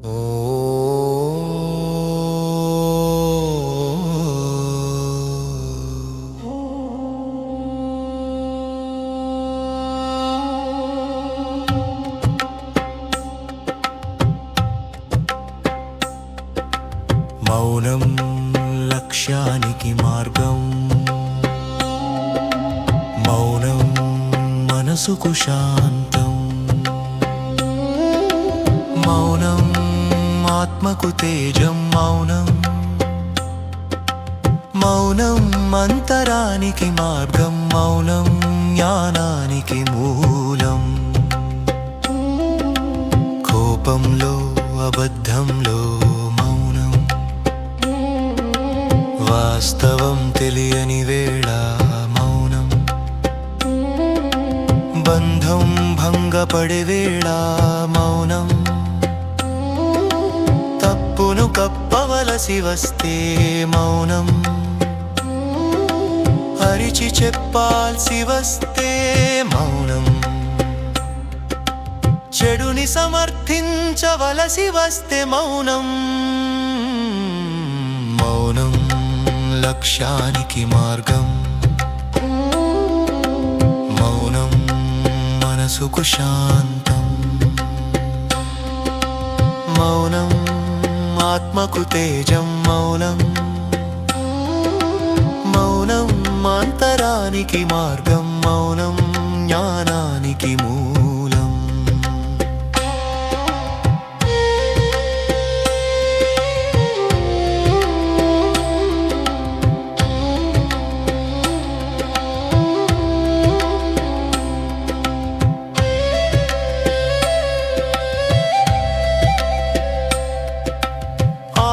మౌనం లక్ష్యానికి మార్గం. మౌనం మనసుకు శాంతం. మౌనం ఆత్మకు తేజం మౌనం. మౌనం అంతరానికి మార్గం మౌనం జ్ఞానానికి మూలం. కోపంలో అబద్ధంలో మౌనం. వాస్తవం తెలియని వేళ మౌనం. బంధం భంగపడే వేళ మౌనం. కప్పవలసి వస్తే మౌనం. అరిచి చెప్పాల్సి వస్తే మౌనం. చెడుని సమర్థించవలసి వస్తే మౌనం. మౌనం లక్ష్యానికి మార్గం. మౌనం మనసుకు శాంతి. ఆత్మకు తేజం మౌనం. మౌనం అంతరానికి మార్గం మౌనం జ్ఞానానికి మూలం.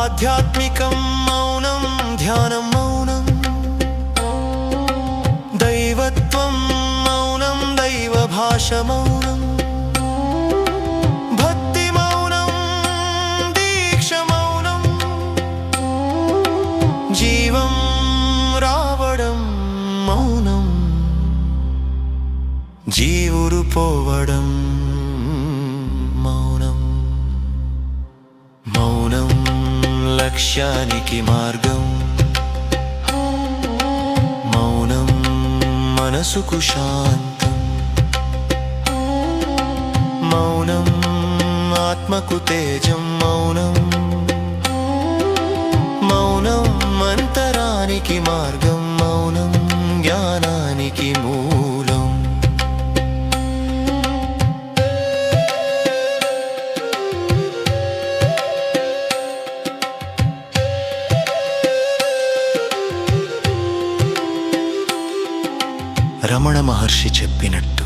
ఆధ్యాత్మికం మౌనం ధ్యానం మౌనం. దైవత్వం మౌనం దైవ భాష మౌనం. భక్తి మౌనం దీక్ష మౌనం. జీవం రావడం మౌనం. జీవురు పోవడం. లక్ష్యానికి మార్గం. మౌనం మనసుకు శాంతం. మౌనం ఆత్మకు తేజం మౌనం. మౌనం మంతరానికి మార్గం మౌనం జ్ఞానానికి మూలం. రమణ మహర్షి చెప్పినట్టు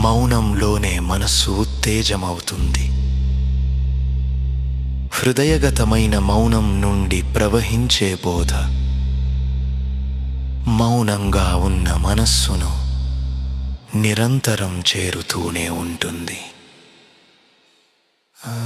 మౌనంలోనే మనస్సు ఉత్తేజమవుతుంది. హృదయగతమైన మౌనం నుండి ప్రవహించే బోధ మౌనంగా ఉన్న మనస్సును నిరంతరం చేరుతూనే ఉంటుంది. ఆ